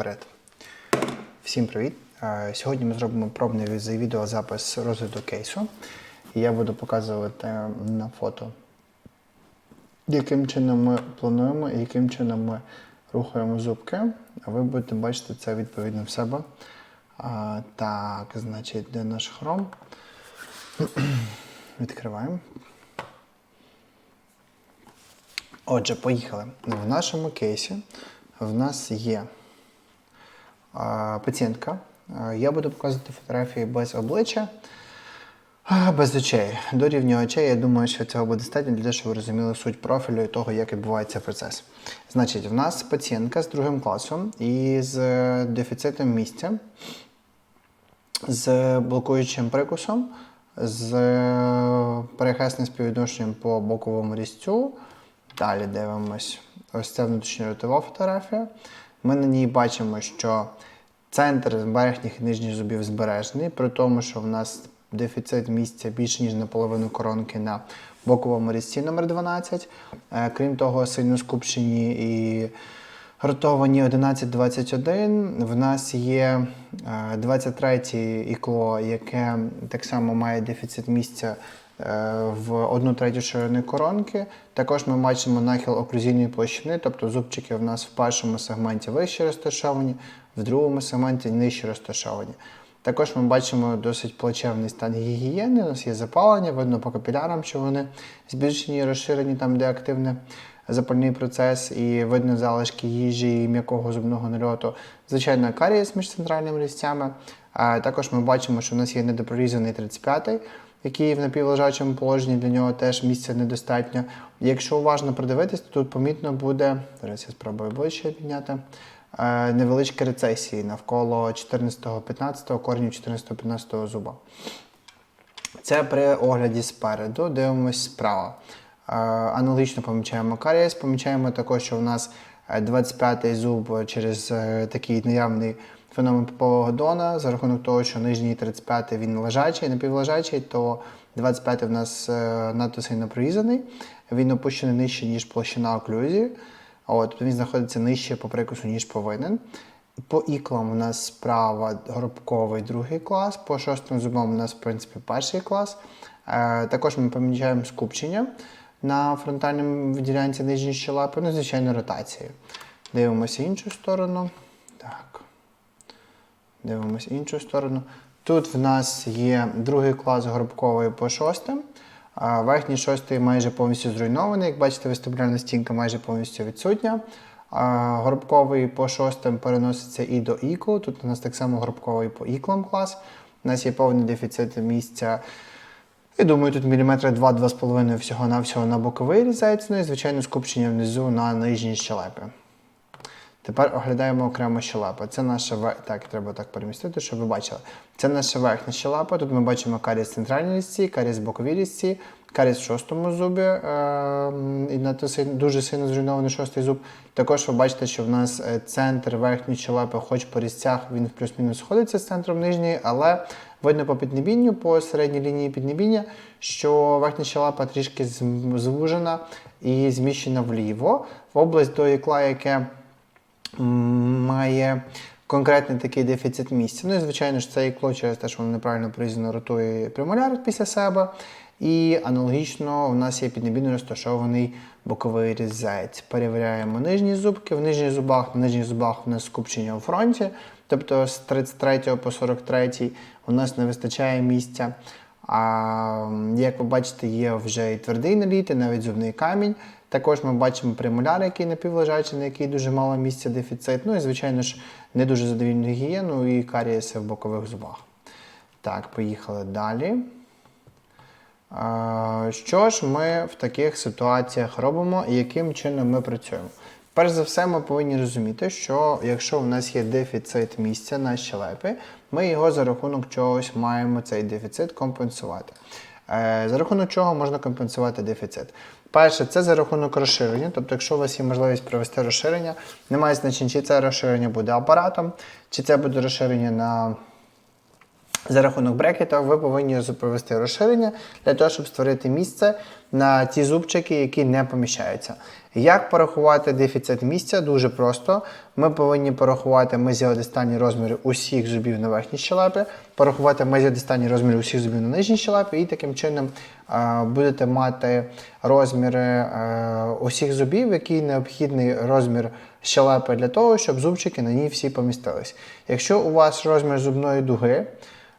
вперед. Всім привіт! Е, Сьогодні ми зробимо пробний відеозапис розгляду кейсу. Я буду показувати на фото, яким чином ми плануємо і яким чином ми рухаємо зубки. А ви будете бачити це відповідно в себе. Так, значить, де наш хром? Відкриваємо. Отже, поїхали. В нашому кейсі в нас є пацієнтка. Я буду показувати фотографії без обличчя, без очей. До рівня очей, я думаю, що цього буде достатньо для того, щоб ви розуміли суть профілю і того, як відбувається процес. Значить, в нас пацієнтка з другим класом і з е, дефіцитом місця, з блокуючим прикусом, з е, перехресним співвідношенням по боковому різцю. Далі дивимось. Ось це внутрішньоротова фотографія. Ми на ній бачимо, що центр верхніх і нижніх зубів збережений, при тому, що в нас дефіцит місця більше, ніж наполовину коронки на боковому різці номер 12. Е, Крім того, сильно скупчені і ротовані 11-21. В нас є е, 23 ікло, яке так само має дефіцит місця е, в одну третю ширини коронки. Також ми бачимо нахил оклюзійної площини, тобто зубчики в нас в першому сегменті вище розташовані, в другому сегменті нижче розташовані. Також ми бачимо досить плачевний стан гігієни. У нас є запалення, видно по капілярам, що вони збільшені розширені там, де активне запальний процес, і видно залишки їжі і м'якого зубного нальоту. Звичайно, карієс між центральними різцями. А також ми бачимо, що в нас є недопрорізаний 35-й, який в напівлежачому положенні для нього теж місця недостатньо. Якщо уважно придивитись, то тут помітно буде, зараз я спробую ближче підняти, е, невеличкі рецесії навколо 14-15 коренів 14-15 зуба. Це при огляді спереду, дивимось справа. Е, Аналогічно помічаємо карієс, помічаємо також, що у нас е, 25-й зуб через е, такий наявний феномен попового дона, за рахунок того, що нижній 35-й він лежачий, напівлежачий, то 25-й в нас е, надто сильно прорізаний, він опущений нижче, ніж площина оклюзії. От, він знаходиться нижче по прикусу, ніж повинен. По іклам у нас справа горобковий другий клас, по шостим зубам у нас, в принципі, перший клас. Е, також ми помічаємо скупчення на фронтальному ділянці нижньої щелепи, ну, звичайно, ротацію. Дивимося іншу сторону. Так. Дивимося іншу сторону. Тут в нас є другий клас горобковий по шостим. Верхній шостий майже повністю зруйнований. Як бачите, вестибулярна стінка майже повністю відсутня. А Горобковий по шостим переноситься і до іклу. Тут у нас так само горобковий по іклам клас. У нас є повний дефіцит місця. Я думаю, тут міліметри 2-2,5 всього-навсього на боковий різець, ну і звичайно скупчення внизу на нижній щелепі. Тепер оглядаємо окремо щелепа. Це наша так, треба так перемістити, щоб ви бачили. Це наша верхня щелепа. Тут ми бачимо каріс центральній різці, каріс боковій різці, каріс в шостому зубі, е- і сильно- дуже сильно зруйнований шостий зуб. Також ви бачите, що в нас е, центр верхньої щелепи, хоч по різцях він плюс-мінус сходиться з центром нижньої, але видно по піднебінню, по середній лінії піднебіння, що верхня щелепа трішки звужена і зміщена вліво в область до ікла, яке має конкретний такий дефіцит місця. Ну і звичайно ж це ікло через те, що воно неправильно порізано ротує премоляр після себе. І аналогічно у нас є піднебійно розташований боковий різець. Перевіряємо нижні зубки. В нижніх зубах, на нижніх зубах у нас скупчення у фронті, тобто з 33 по 43 у нас не вистачає місця. А як ви бачите, є вже і твердий наліт, і навіть зубний камінь. Також ми бачимо премоляр, який напівлежачий, на який дуже мало місця дефіцит. Ну і, звичайно ж, не дуже задовільну гігієну і карієси в бокових зубах. Так, поїхали далі. Що ж ми в таких ситуаціях робимо і яким чином ми працюємо? Перш за все, ми повинні розуміти, що якщо в нас є дефіцит місця на щелепі, ми його за рахунок чогось маємо цей дефіцит компенсувати. Е, За рахунок чого можна компенсувати дефіцит? Перше, це за рахунок розширення. Тобто, якщо у вас є можливість провести розширення, немає значення, чи це розширення буде апаратом, чи це буде розширення на За рахунок брекета ви повинні провести розширення для того, щоб створити місце на ті зубчики, які не поміщаються. Як порахувати дефіцит місця? Дуже просто. Ми повинні порахувати мезіодистанні розміри усіх зубів на верхній щелепі, порахувати мезіодистанні розміри усіх зубів на нижній щелепі, і таким чином будете мати розміри е, усіх зубів, який необхідний розмір щелепи для того, щоб зубчики на ній всі помістились. Якщо у вас розмір зубної дуги,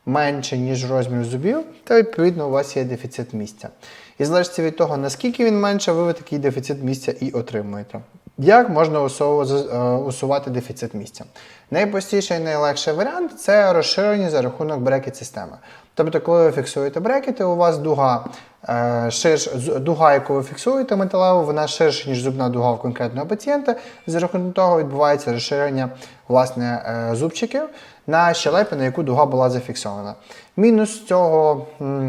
менше, ніж розмір зубів, то відповідно у вас є дефіцит місця. І залежить від того, наскільки він менше, ви такий дефіцит місця і отримуєте. Як можна е, усувати дефіцит місця? Найпростіший і найлегший варіант це розширення за рахунок брекет-системи. Тобто, коли ви фіксуєте брекети, у вас дуга, е, ширш, дуга, яку ви фіксуєте металеву, вона ширша, ніж зубна дуга в конкретного пацієнта. За рахунок того відбувається розширення власне, е, зубчиків на щелепі, на яку дуга була зафіксована. Мінус цього,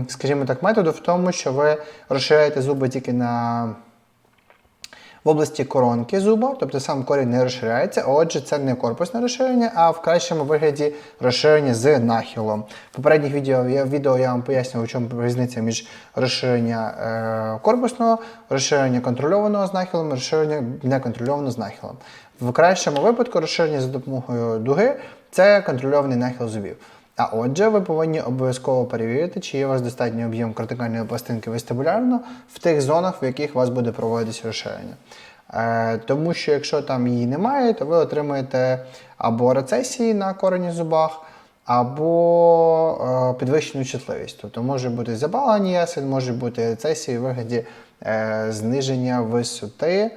скажімо так, методу в тому, що ви розширяєте зуби тільки на в області коронки зуба, тобто сам корінь не розширяється, отже, це не корпусне розширення, а в кращому вигляді розширення з нахилом. В попередніх відео я, відео я вам пояснював, у чому різниця між розширення е, корпусного, розширення контрольованого з нахилом, і розширення неконтрольованого з нахилом. В кращому випадку розширення за допомогою дуги це контрольований нахил зубів. А отже, ви повинні обов'язково перевірити, чи є у вас достатній об'єм кортикальної пластинки вестибулярно в тих зонах, в яких у вас буде проводитися розширення. Е, тому що якщо там її немає, то ви отримаєте або рецесії на корені зубах, або е, підвищену чутливість. Тобто може бути забалення ясен, може бути рецесії в вигляді е, зниження висоти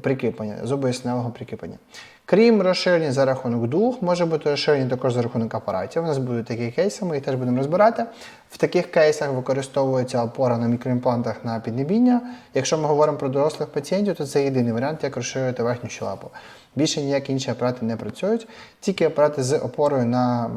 прикріплення, зубоясневого прикріплення. Крім розширення за рахунок дух, може бути розширення також за рахунок апаратів. У нас будуть такі кейси, ми їх теж будемо розбирати. В таких кейсах використовується опора на мікроімплантах на піднебіння. Якщо ми говоримо про дорослих пацієнтів, то це єдиний варіант, як розширювати верхню щелепу. Більше ніякі інші апарати не працюють, тільки апарати з опорою на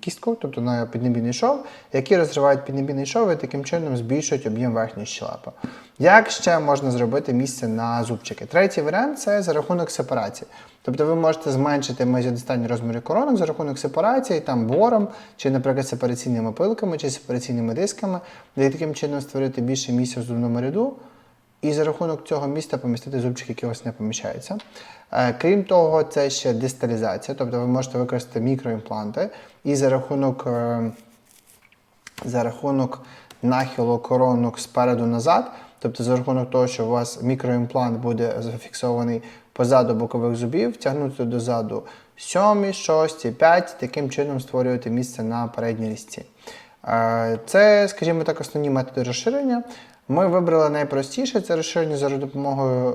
кістку, тобто на піднебійний шов, які розривають піднебійний шов і таким чином збільшують об'єм верхньої щелепи. Як ще можна зробити місце на зубчики? Третій варіант це за рахунок сепарації. Тобто ви можете зменшити мезіодистанні розміри коронок за рахунок сепарації, там бором, чи, наприклад, сепараційними пилками, чи сепараційними дисками, і таким чином створити більше місця в зубному ряду. І за рахунок цього місця помістити зубчики, які у вас не поміщаються. Е, Крім того, це ще дисталізація, тобто ви можете використати мікроімпланти і за рахунок, е, за рахунок нахилу коронок спереду назад, тобто за рахунок того, що у вас мікроімплант буде зафіксований позаду бокових зубів, тягнути дозаду 7, 6, 5, таким чином створювати місце на передній різці. Е, Це, скажімо так, основні методи розширення. Ми вибрали найпростіше це розширення за допомогою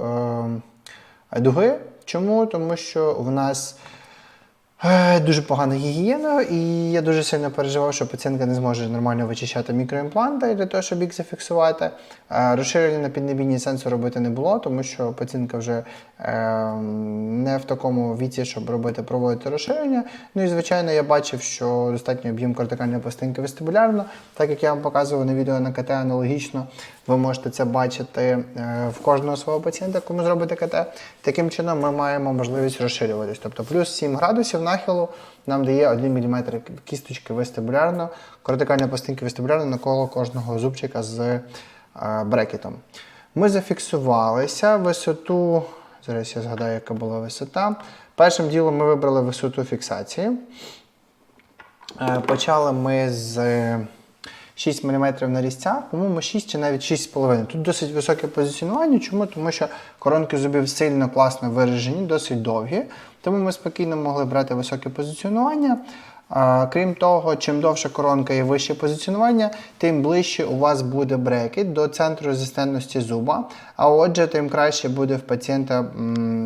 е, дуги. Чому? Тому що в нас дуже погана гігієна, і я дуже сильно переживав, що пацієнтка не зможе нормально вичищати мікроімпланти для того, щоб їх зафіксувати. Е, Розширення на піднебінні сенсу робити не було, тому що пацієнтка вже е, не в такому віці, щоб робити проводити розширення. Ну і звичайно, я бачив, що достатньо об'єм кортикальної пластинки вестибулярно, так як я вам показував на відео на КТ аналогічно. Ви можете це бачити е, в кожного свого пацієнта, кому зробите КТ. Таким чином ми маємо можливість розширюватись. Тобто плюс 7 градусів нахилу нам дає 1 мм кісточки вестибулярно, кортикальної пластинки вестибулярно навколо кожного зубчика з е, брекетом. Ми зафіксувалися висоту. Зараз я згадаю, яка була висота. Першим ділом ми вибрали висоту фіксації. Е, Почали ми з 6 мм на різця, по-моєму, 6 чи навіть 6,5. Тут досить високе позиціонування. Чому? Тому що коронки зубів сильно класно виражені, досить довгі. Тому ми спокійно могли брати високе позиціонування. Крім того, чим довша коронка і вище позиціонування, тим ближче у вас буде брекет до центру резистентності зуба. А отже, тим краще буде в пацієнта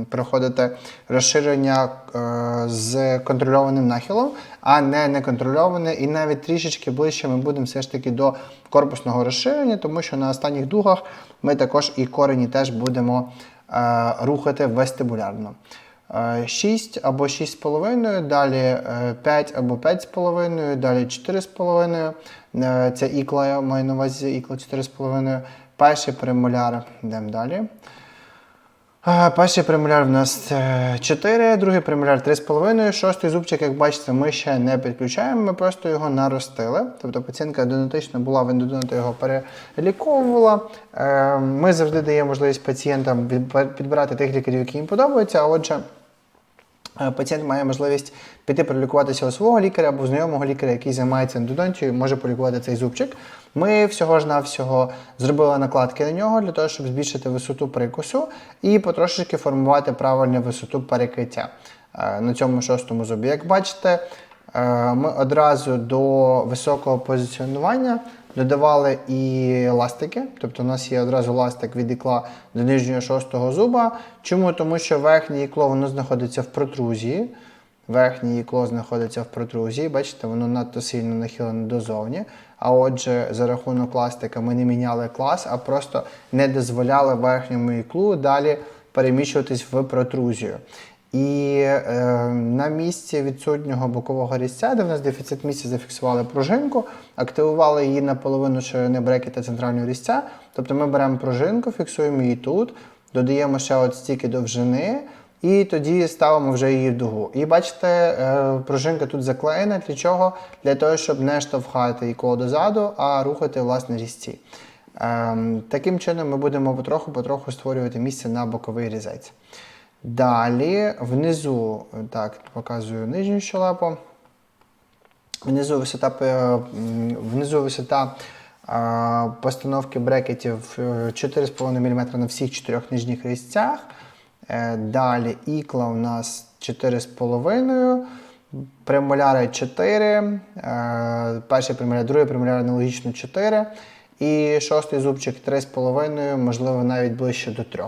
проходити розширення е, з контрольованим нахилом, а не неконтрольоване. І навіть трішечки ближче ми будемо все ж таки до корпусного розширення, тому що на останніх дугах ми також і корені теж будемо е, рухати вестибулярно. 6 або 6,5, далі е, 5 або 5,5, далі 4,5. Е, Це ікла, я маю на увазі ікла 4,5. Перший премоляр. Йдемо далі. Перший премоляр в нас е, 4, другий премоляр 3,5. Шостий зубчик, як бачите, ми ще не підключаємо, ми просто його наростили. Тобто пацієнтка ендодонтична була, він ендодонти його переліковувала. Е, Ми завжди даємо можливість пацієнтам підбирати тих лікарів, які їм подобаються. А отже, Е, Пацієнт має можливість піти пролікуватися у свого лікаря або знайомого лікаря, який займається ендодонтією, може полікувати цей зубчик. Ми всього ж навсього зробили накладки на нього для того, щоб збільшити висоту прикусу і потрошечки формувати правильну висоту перекриття е, на цьому шостому зубі. Як бачите, е, ми одразу до високого позиціонування додавали і ластики, тобто у нас є одразу ластик від ікла до нижнього шостого зуба. Чому? Тому що верхнє ікло воно знаходиться в протрузії. Верхнє ікло знаходиться в протрузії, бачите, воно надто сильно нахилене дозовні. А отже, за рахунок ластика ми не міняли клас, а просто не дозволяли верхньому іклу далі переміщуватись в протрузію. І е, на місці відсутнього бокового різця, де в нас дефіцит місця, зафіксували пружинку, активували її на половину ширини брекета центрального різця. Тобто ми беремо пружинку, фіксуємо її тут, додаємо ще от стільки довжини, і тоді ставимо вже її в дугу. І бачите, е, пружинка тут заклеєна. Для чого? Для того, щоб не штовхати ікло дозаду, а рухати власне різці. Ем, таким чином ми будемо потроху-потроху створювати місце на боковий різець. Далі внизу, так, показую нижню щелепу. Внизу висота, е, внизу висота е, постановки брекетів е, 4,5 мм на всіх чотирьох нижніх різцях. Е, Далі ікла у нас 4,5, премоляри 4, е, перший премоляр, другий премоляр аналогічно 4. І шостий зубчик 3,5, можливо, навіть ближче до 3.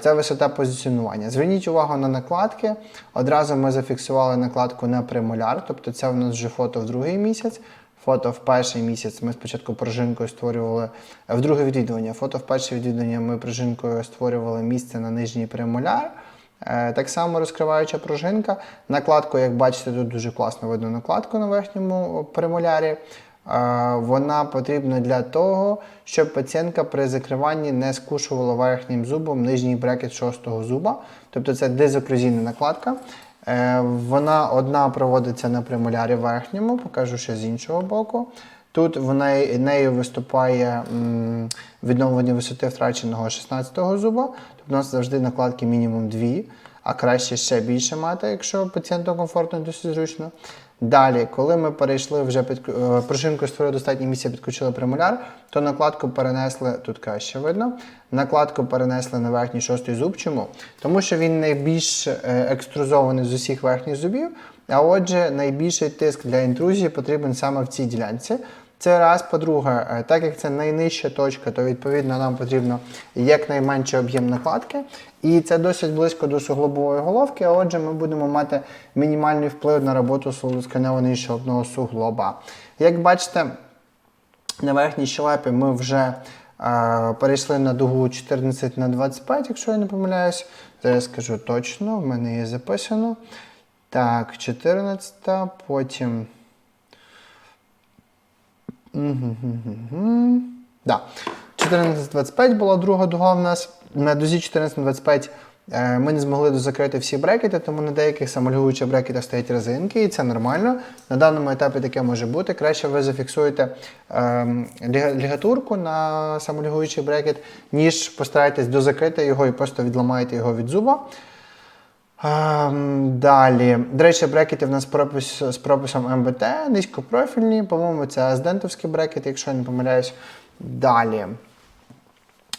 Це висота позиціонування. Зверніть увагу на накладки. Одразу ми зафіксували накладку на премоляр, тобто це у нас вже фото в другий місяць. Фото в перший місяць ми спочатку пружинкою створювали е, в друге відвідування. Фото в перше відвідування ми пружинкою створювали місце на нижній премоляр. Е, Так само розкриваюча пружинка. Накладку, як бачите, тут дуже класно видно накладку на верхньому премолярі. Вона потрібна для того, щоб пацієнтка при закриванні не скушувала верхнім зубом нижній брекет шостого зуба. Тобто це дезоклюзійна накладка. Е, Вона одна проводиться на премолярі верхньому, покажу ще з іншого боку. Тут вона, нею виступає відновлення висоти втраченого 16-го зуба. Тобто у нас завжди накладки мінімум 2, а краще ще більше мати, якщо пацієнту комфортно досить зручно. Далі, коли ми перейшли вже під пружинку пружинкою створили достатнє місця, підключили премоляр, то накладку перенесли тут краще видно. Накладку перенесли на верхній шостий зуб. Чому? Тому що він найбільш е, екструзований з усіх верхніх зубів, а отже, найбільший тиск для інтрузії потрібен саме в цій ділянці. Це раз, по-друге, е, так як це найнижча точка, то відповідно нам потрібно якнайменший об'єм накладки. І це досить близько до суглобової головки, а отже, ми будемо мати мінімальний вплив на роботу сканьованого щелепного суглоба. Як бачите, на верхній щелепі ми вже е, перейшли на дугу 14 на 25, якщо я не помиляюсь. Зараз скажу точно, в мене є записано. Так, 14, потім. Да. 14.25 була друга дуга в нас. На дузі 14.25 е, ми не змогли дозакрити всі брекети, тому на деяких самолюгуючих брекетах стоять резинки, і це нормально. На даному етапі таке може бути. Краще ви зафіксуєте е, лігатурку на самолюгуючий брекет, ніж постараєтесь дозакрити його і просто відламаєте його від зуба. Ем, Далі. До речі, брекети в нас пропис, з прописом МБТ, низькопрофільні, по-моєму, це аздентовські брекети, якщо я не помиляюсь. Далі.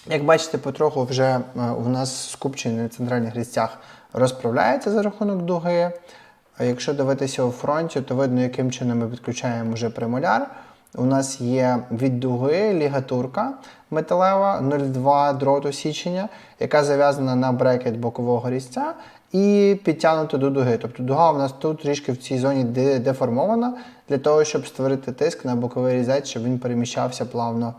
Як бачите, потроху вже е, у нас скупчення на центральних різцях розправляється за рахунок дуги. Якщо дивитися у фронті, то видно, яким чином ми підключаємо вже премоляр. У нас є від дуги лігатурка металева 0,2 дроту січення, яка зав'язана на брекет бокового різця і підтягнута до дуги. Тобто дуга у нас тут трішки в цій зоні деформована для того, щоб створити тиск на боковий різець, щоб він переміщався плавно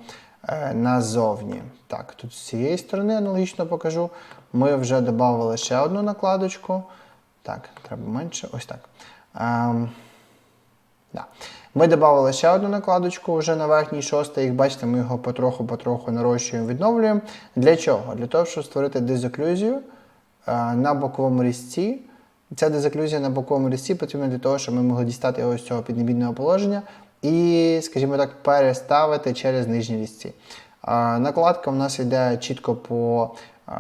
е, назовні. Так, тут з цієї сторони аналогічно покажу. Ми вже додали ще одну накладочку. Так, треба менше. Ось так. Ем, Да. Ми додали ще одну накладочку вже на верхній шостий. Як бачите, ми його потроху-потроху нарощуємо, відновлюємо. Для чого? Для того, щоб створити дезоклюзію на боковому різці. Ця дезоклюзія на боковому різці потрібна для того, щоб ми могли дістати його з цього піднебідного положення і, скажімо так, переставити через нижні різці. Е, Накладка в нас йде чітко по е,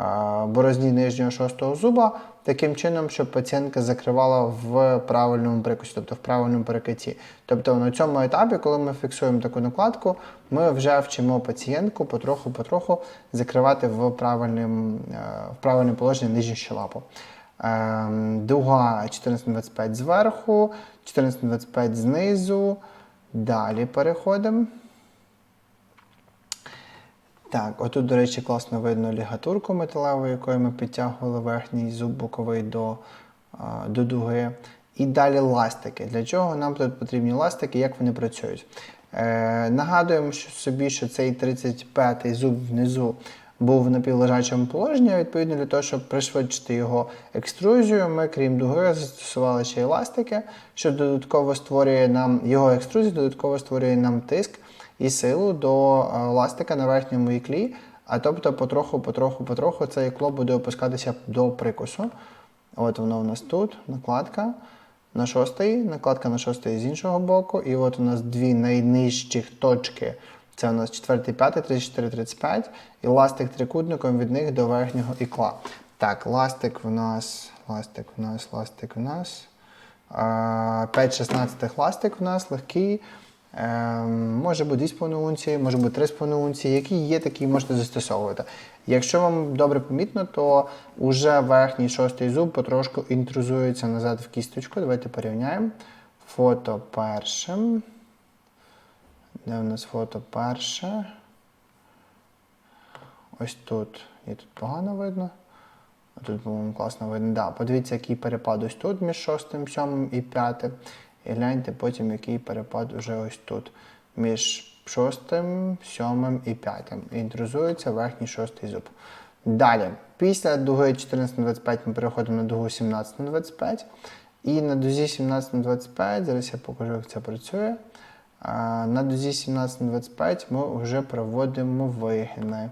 борозні нижнього шостого зуба, таким чином, щоб пацієнтка закривала в правильному прикусі, тобто в правильному перекатті. Тобто на цьому етапі, коли ми фіксуємо таку накладку, ми вже вчимо пацієнтку потроху-потроху закривати в правильному, е, в правильному положенні нижню щелапу. Ем, Дуга 14-25 зверху, 14-25 знизу. Далі переходимо. Так, отут, до речі, класно видно лігатурку металеву, якою ми підтягували верхній зуб боковий до, до дуги. І далі ластики. Для чого нам тут потрібні ластики, як вони працюють? Е, нагадуємо собі, що цей 35-й зуб внизу був в напівлежачому положенні. Відповідно, для того, щоб пришвидшити його екструзію, ми, крім дуги, застосували ще й ластики, що додатково створює нам його екструзію, додатково створює нам тиск і силу до е, ластика на верхньому іклі. А тобто потроху, потроху, потроху це ікло буде опускатися до прикусу. От воно у нас тут, накладка на шостий, накладка на шостий з іншого боку. І от у нас дві найнижчих точки. Це у нас 4, 5, 34, 35. І ластик трикутником від них до верхнього ікла. Так, ластик в нас, ластик в нас, ластик в нас. 5-16 ластик в нас легкий. Ем, може бути 2,5 унції, може бути 3,5 унції, які є, такі можете застосовувати. Якщо вам добре помітно, то вже верхній шостий зуб потрошку інтрузується назад в кісточку. Давайте порівняємо. Фото першим. Де у нас фото перше? Ось тут. І тут погано видно. Тут, по-моєму, класно видно. Да, подивіться, який перепад ось тут між шостим, сьомим і п'ятим. І гляньте потім, який перепад уже ось тут. Між шостим, сьомим і п'ятим. Інтрузується верхній шостий зуб. Далі, після дуги 14 на 25 ми переходимо на дугу 17 на 25. І на дузі 17 на 25, зараз я покажу, як це працює. На дузі 17 на 25 ми вже проводимо вигини.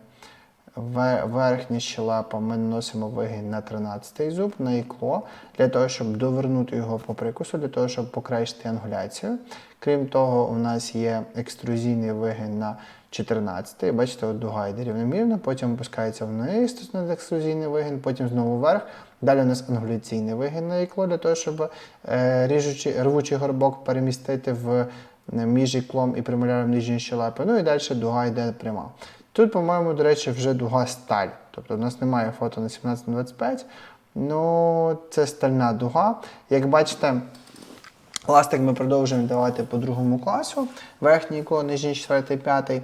Ве- Верхня щелепа ми наносимо вигін на 13-й зуб, на ікло, для того, щоб довернути його по прикусу, для того, щоб покращити ангуляцію. Крім того, у нас є екструзійний вигін на 14-й. Бачите, от дуга йде рівномірно, потім опускається вниз, на екструзійний вигін, потім знову вверх. Далі у нас ангуляційний вигін на ікло, для того, щоб е, ріжучий, рвучий горбок перемістити в е, між іклом і премоляром нижньої щелепи. Ну і далі дуга йде пряма. Тут, по-моєму, до речі, вже дуга сталь. Тобто у нас немає фото на 17-25, Ну, це стальна дуга. Як бачите, ластик ми продовжуємо давати по другому класу. Верхній ікло, нижній, четвертий, п'ятий.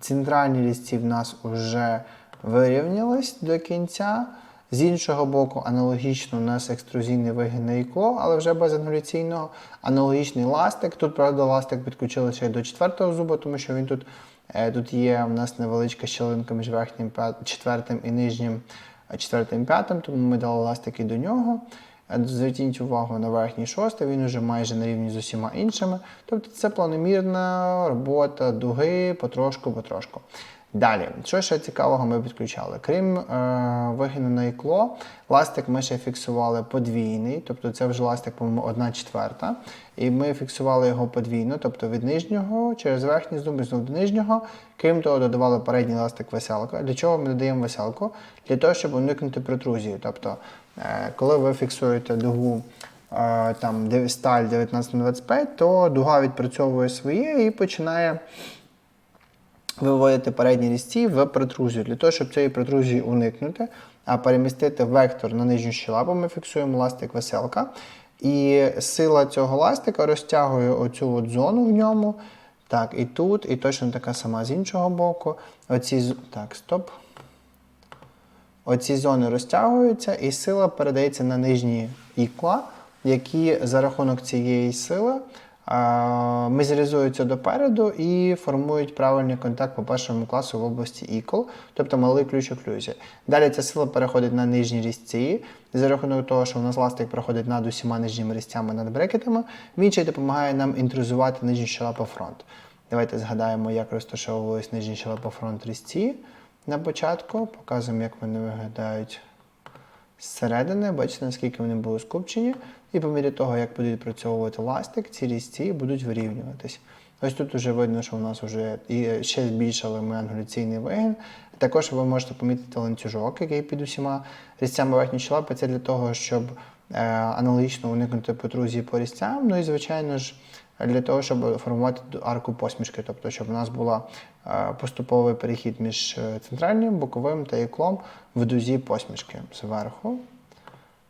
Центральні лісці в нас вже вирівнялись до кінця. З іншого боку, аналогічно у нас екструзійний вигін на ікло, але вже без ангуляційного. Аналогічний ластик. Тут, правда, ластик підключили ще й до четвертого зуба, тому що він тут, е, тут є у нас невеличка щелинка між верхнім четвертим і нижнім е, четвертим п'ятим, тому ми дали ластик і до нього. Е, Зверніть увагу на верхній шостий, він вже майже на рівні з усіма іншими. Тобто це планомірна робота дуги потрошку-потрошку. Далі, що ще цікавого ми підключали? Крім е, вигину на ікло, ластик ми ще фіксували подвійний, тобто це вже ластик, по-моєму, 1 четверта. І ми фіксували його подвійно, тобто від нижнього через верхній зуб знову до нижнього. Крім того, додавали передній ластик веселка. Для чого ми додаємо веселку? Для того, щоб уникнути протрузії. Тобто, е, коли ви фіксуєте дугу е, там, сталь 19 на 25, то дуга відпрацьовує своє і починає виводити передні різці в протрузію. Для того, щоб цієї протрузії уникнути, а перемістити вектор на нижню щелепу, ми фіксуємо ластик веселка. І сила цього ластика розтягує оцю от зону в ньому. Так, і тут, і точно така сама з іншого боку. Оці, так, стоп. Оці зони розтягуються, і сила передається на нижні ікла, які за рахунок цієї сили мезерізуються допереду і формують правильний контакт по першому класу в області equal, тобто малий ключ оклюзії. Далі ця сила переходить на нижні різці, за рахунок того, що у нас ластик проходить над усіма нижніми різцями над брекетами, він ще й допомагає нам інтрузувати нижні щелепи фронт. Давайте згадаємо, як розташовувались нижні щелепи фронт різці на початку. Показуємо, як вони виглядають зсередини. Бачите, наскільки вони були скупчені. І по мірі того, як буде відпрацьовувати ластик, ці різці будуть вирівнюватись. Ось тут вже видно, що у нас вже і ще збільшили ми ангуляційний вигін. Також ви можете помітити ланцюжок, який під усіма різцями верхньої щелепи. Це для того, щоб е, аналогічно уникнути потрузії по різцям. Ну і, звичайно ж, для того, щоб формувати арку посмішки, тобто, щоб у нас була е, поступовий перехід між е, центральним, боковим та іклом в дузі посмішки зверху.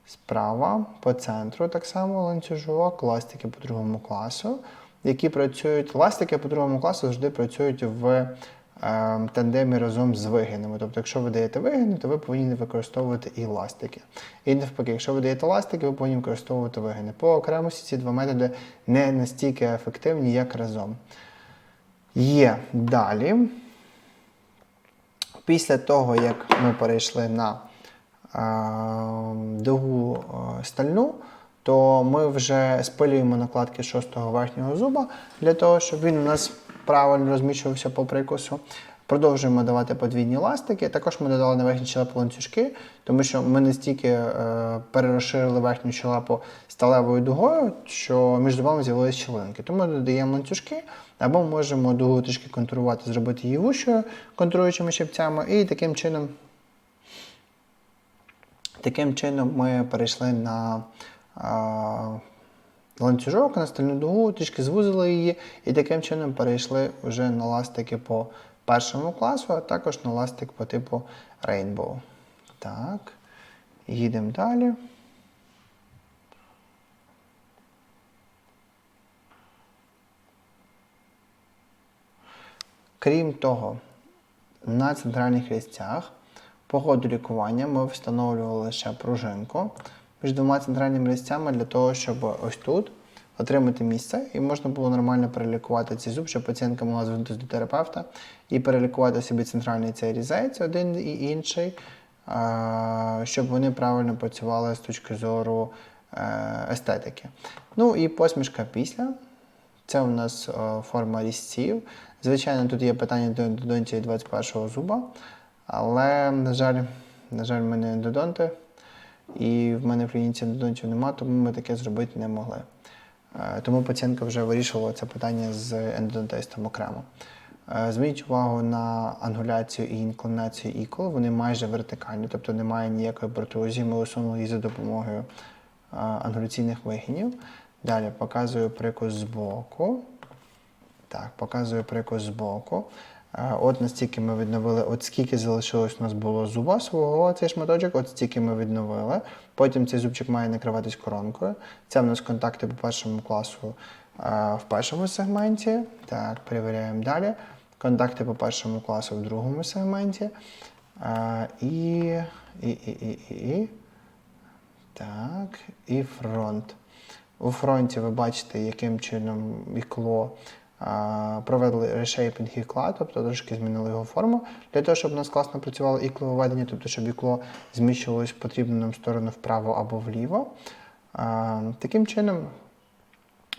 Справа по центру так само ланцюжок, ластики по другому класу, які працюють. Ластики по другому класу завжди працюють в тандемі разом з вигинами. Тобто, якщо ви даєте вигини, то ви повинні використовувати і ластики. І навпаки, якщо ви даєте ластики, ви повинні використовувати вигини. По окремості ці два методи не настільки ефективні, як разом. Є далі. Після того, як ми перейшли на е, дугу е, стальну, то ми вже спилюємо накладки шостого верхнього зуба для того, щоб він у нас правильно розміщувався по прикусу. Продовжуємо давати подвійні ластики. Також ми додали на верхню щелепу ланцюжки, тому що ми настільки е, перерозширили верхню щелепу сталевою дугою, що між зубами з'явилися щілинки. Тому додаємо ланцюжки, або можемо дугу трішки контурувати, зробити її вущою контуруючими щипцями, і таким чином Таким чином ми перейшли на ланцюжок, на стальну дугу, трішки звузили її, і таким чином перейшли вже на ластики по першому класу, а також на ластик по типу Rainbow. Так, їдемо далі. Крім того, на центральних різцях по ходу лікування ми встановлювали лише пружинку між двома центральними різцями для того, щоб ось тут отримати місце і можна було нормально перелікувати цей зуб, щоб пацієнтка могла звернутися до терапевта і перелікувати собі центральний цей різець, один і інший, щоб вони правильно працювали з точки зору е, естетики. Ну і посмішка після. Це у нас е, форма різців. Звичайно, тут є питання до ендодонтії 21-го зуба, але, на жаль, на жаль, в мене ендодонти, і в мене в клініці ендодонтів немає, тому ми таке зробити не могли. Е, Тому пацієнтка вже вирішувала це питання з ендодонтистом окремо. Е, Зверніть увагу на ангуляцію і інклинацію ікол, вони майже вертикальні, тобто немає ніякої протрузії. Ми усунули її за допомогою е, ангуляційних вигинів. Далі показую прикус збоку. Так, показую прикус збоку. Е, От настільки ми відновили, от скільки залишилось у нас було зуба свого цей шматочок, от стільки ми відновили. Потім цей зубчик має накриватись коронкою. Це в нас контакти по першому класу в першому сегменті. Так, перевіряємо далі. Контакти по першому класу в другому сегменті. І, і, і, і, і, і. Так, і фронт. У фронті ви бачите, яким чином ікло провели решейпінг ікла, тобто трошки змінили його форму, для того, щоб у нас класно працювало ікловиведення, тобто щоб ікло зміщувалось в потрібну нам сторону вправо або вліво. Таким чином,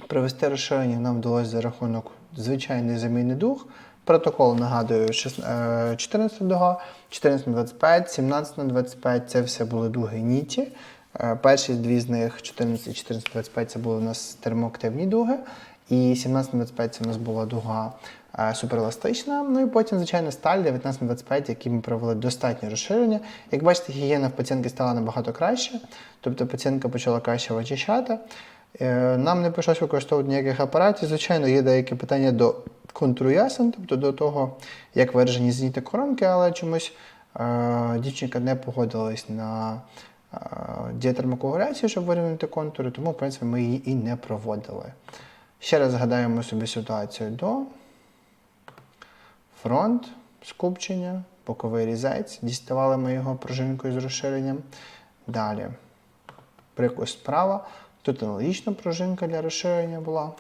провести розширення нам вдалося за рахунок звичайної заміни дух. Протокол нагадую, е, 14 дуга, 14 на 25, 17 на 25 це все були дуги ніті. Е, Перші дві з них 14 і 14-25 це були у нас термоактивні дуги. І 17-25 це у нас була дуга е, супереластична. Ну і потім, звичайно, сталь 19-25, які ми провели достатнє розширення. Як бачите, гігієна в пацієнтки стала набагато краще, тобто пацієнтка почала краще вичищати. Е, Нам не прийшлося використовувати ніяких апаратів. Звичайно, є деякі питання до контуру ясен, тобто до того, як виражені зніти коронки, але чомусь е, дівчинка не погодилась на е, діатермокоагуляцію, щоб вирівняти контури, тому, в принципі, ми її і не проводили. Ще раз згадаємо собі ситуацію до фронт, скупчення, боковий різець. Діставали ми його пружинкою з розширенням. Далі прикус справа. Тут аналогічна пружинка для розширення була.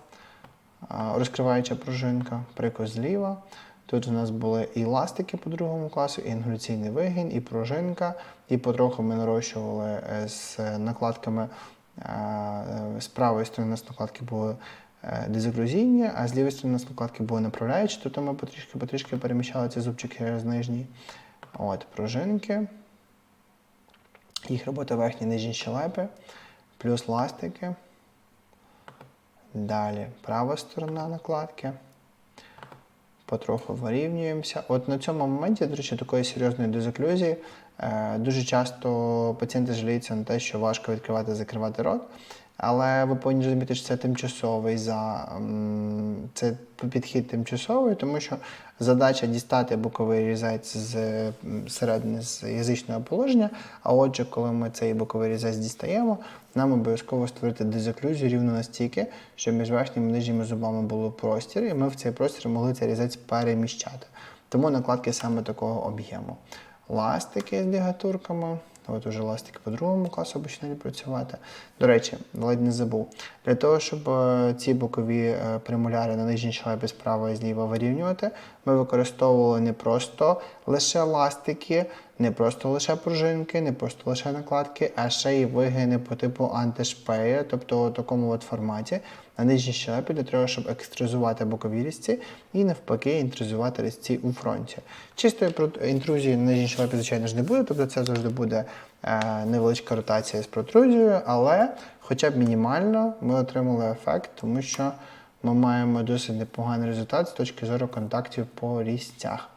розкриваюча пружинка, прикус зліва. Тут у нас були і ластики по другому класу, і інгаляційний вигін, і пружинка, і потроху ми нарощували е, з накладками. е, е, З правої сторони нас накладки були е, а з лівої сторони у накладки були направляючі, тобто ми потрішки-потрішки переміщали ці зубчики через нижній. От, пружинки. Їх робота верхні нижні щелепи, плюс ластики. Далі права сторона накладки. Потроху вирівнюємося. От на цьому моменті, до речі, такої серйозної дезоклюзії, е, дуже часто пацієнти жаліються на те, що важко відкривати закривати рот. Але ви повинні розуміти, що це тимчасовий за це підхід тимчасовий, тому що задача дістати боковий різець з середини з язичного положення. А отже, коли ми цей боковий різець дістаємо, нам обов'язково створити дезоклюзію рівно настільки, щоб між верхніми і нижніми зубами було простір, і ми в цей простір могли цей різець переміщати. Тому накладки саме такого об'єму. Ластики з лігатурками. От уже ластики по другому класу починають працювати. До речі, ледь не забув. Для того, щоб е, ці бокові е, премоляри на нижній щелепі справа і зліва вирівнювати, ми використовували не просто лише ластики, не просто лише пружинки, не просто лише накладки, а ще й вигини по типу антишпея, тобто у такому от форматі на нижній щелепі для того, щоб екструзувати бокові різці і навпаки інтрузувати різці у фронті. Чистої інтрузії на нижній щелепі, звичайно ж, не буде, тобто це завжди буде е, невеличка ротація з протрузією, але хоча б мінімально ми отримали ефект, тому що ми маємо досить непоганий результат з точки зору контактів по різцях.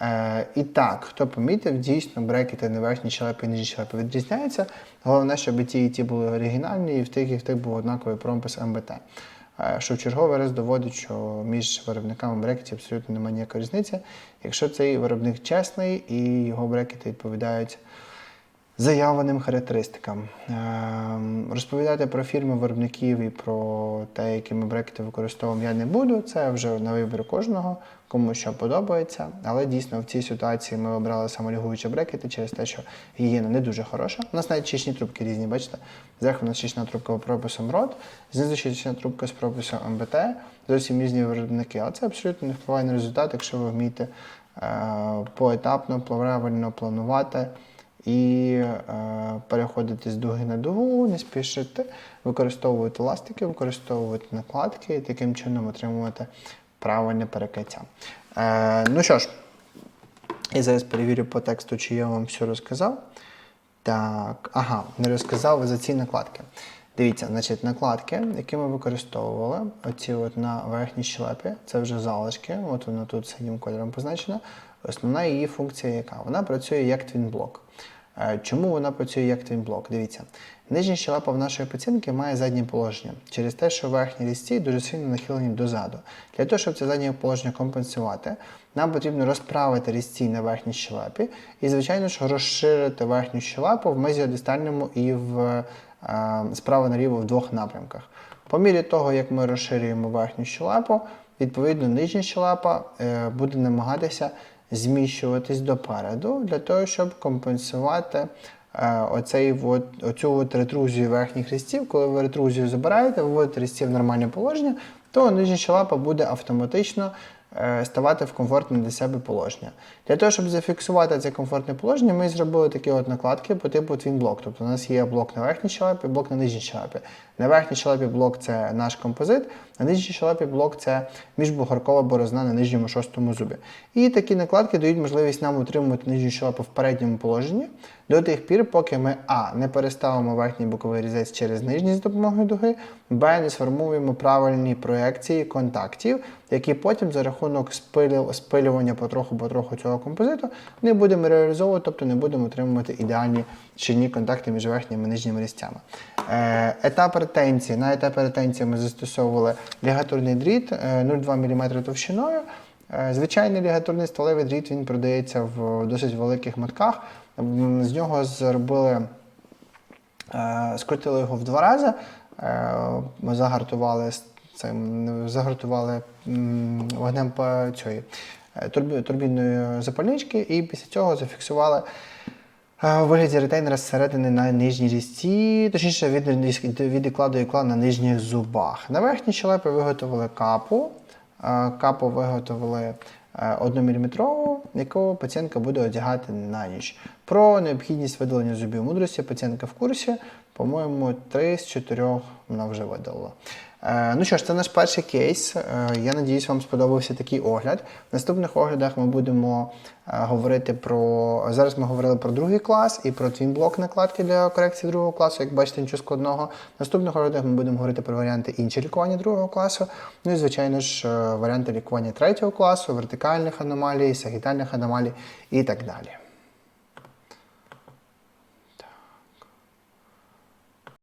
Е, і так, хто помітив, дійсно брекети на верхній щелепі і нижній відрізняються. Головне, щоб ті, і ті були оригінальні, і в тих, і в тих був однаковий промпис МБТ. Е, Що в черговий раз доводить, що між виробниками брекетів абсолютно немає ніякої різниці. Якщо цей виробник чесний і його брекети відповідають заявленим характеристикам. Ем, Розповідати про фірми виробників і про те, які ми брекети використовуємо, я не буду. Це вже на вибір кожного, кому що подобається. Але дійсно в цій ситуації ми обрали самолігуючі брекети через те, що гігієна не дуже хороша. У нас навіть чечні трубки різні, бачите? Зверху у нас чечна трубка з прописом РОД, знизу чечна трубка з прописом МБТ, зовсім різні виробники. Але це абсолютно не впливає на результат, якщо ви вмієте е, поетапно, правильно планувати і е, переходити з дуги на дугу, не спішити, використовувати ластики, використовувати накладки і таким чином отримувати правильне перекриття. Е, ну що ж, я зараз перевірю по тексту, чи я вам все розказав. Так, ага, не розказав за ці накладки. Дивіться, значить, накладки, які ми використовували, оці от на верхній щелепі, це вже залишки, от воно тут синім кольором позначено. Основна її функція яка? Вона працює як твінблок. Е, Чому вона працює як твінблок? Дивіться, нижня щелепа в нашої пацієнтки має заднє положення через те, що верхні різці дуже сильно нахилені дозаду. Для того, щоб це заднє положення компенсувати, нам потрібно розправити різці на верхній щелепі і, звичайно ж, розширити верхню щелепу в мезіодистальному і в е, справа наліво в двох напрямках. По мірі того, як ми розширюємо верхню щелепу, відповідно нижня щелепа е, буде намагатися зміщуватись допереду для того, щоб компенсувати е, оцей от, оцю от ретрузію верхніх різців. Коли ви ретрузію забираєте, виводите різці в нормальне положення, то нижня щелепа буде автоматично ставати в комфортне для себе положення. Для того, щоб зафіксувати це комфортне положення, ми зробили такі от накладки по типу твінблок. Тобто у нас є блок на верхній щелепі, блок на нижній щелепі. На верхній щелепі блок це наш композит, на нижній щелепі блок це міжбугоркова борозна на нижньому шостому зубі. І такі накладки дають можливість нам утримувати нижню щелепу в передньому положенні до тих пір, поки ми А. Не переставимо верхній боковий різець через нижній з допомогою дуги, Б. Не сформуємо правильні проекції контактів, які потім за рахунок спилювання потроху-потроху цього композиту не будемо реалізовувати, тобто не будемо отримувати ідеальні щільні контакти між верхніми і нижніми різцями. Е, Етап ретенції. На етапі ретенції ми застосовували лігатурний дріт е, 0,2 мм товщиною. Е, Звичайний лігатурний сталевий дріт він продається в досить великих мотках. З нього зробили, е, скрутили його в два рази. Е, загартували цим, загартували вогнем цієї е, турбінної запальнички, і після цього зафіксували У вигляді ретейнера зсередини на нижній різці, точніше від, від ікла до ікла на нижніх зубах. На верхній щелепі виготовили капу. Капу виготовили 1 мм, яку пацієнтка буде одягати на ніч. Про необхідність видалення зубів мудрості пацієнтка в курсі. По-моєму, 3 з 4 вона вже видалила. Е, Ну що ж, це наш перший кейс. Е, Я надіюсь, вам сподобався такий огляд. В наступних оглядах ми будемо е, говорити про. Зараз ми говорили про другий клас і про твінблок накладки для корекції другого класу. Як бачите, нічого складного. В наступних оглядах ми будемо говорити про варіанти інші лікування другого класу. Ну і, звичайно ж, варіанти лікування третього класу, вертикальних аномалій, сагітальних аномалій і так далі.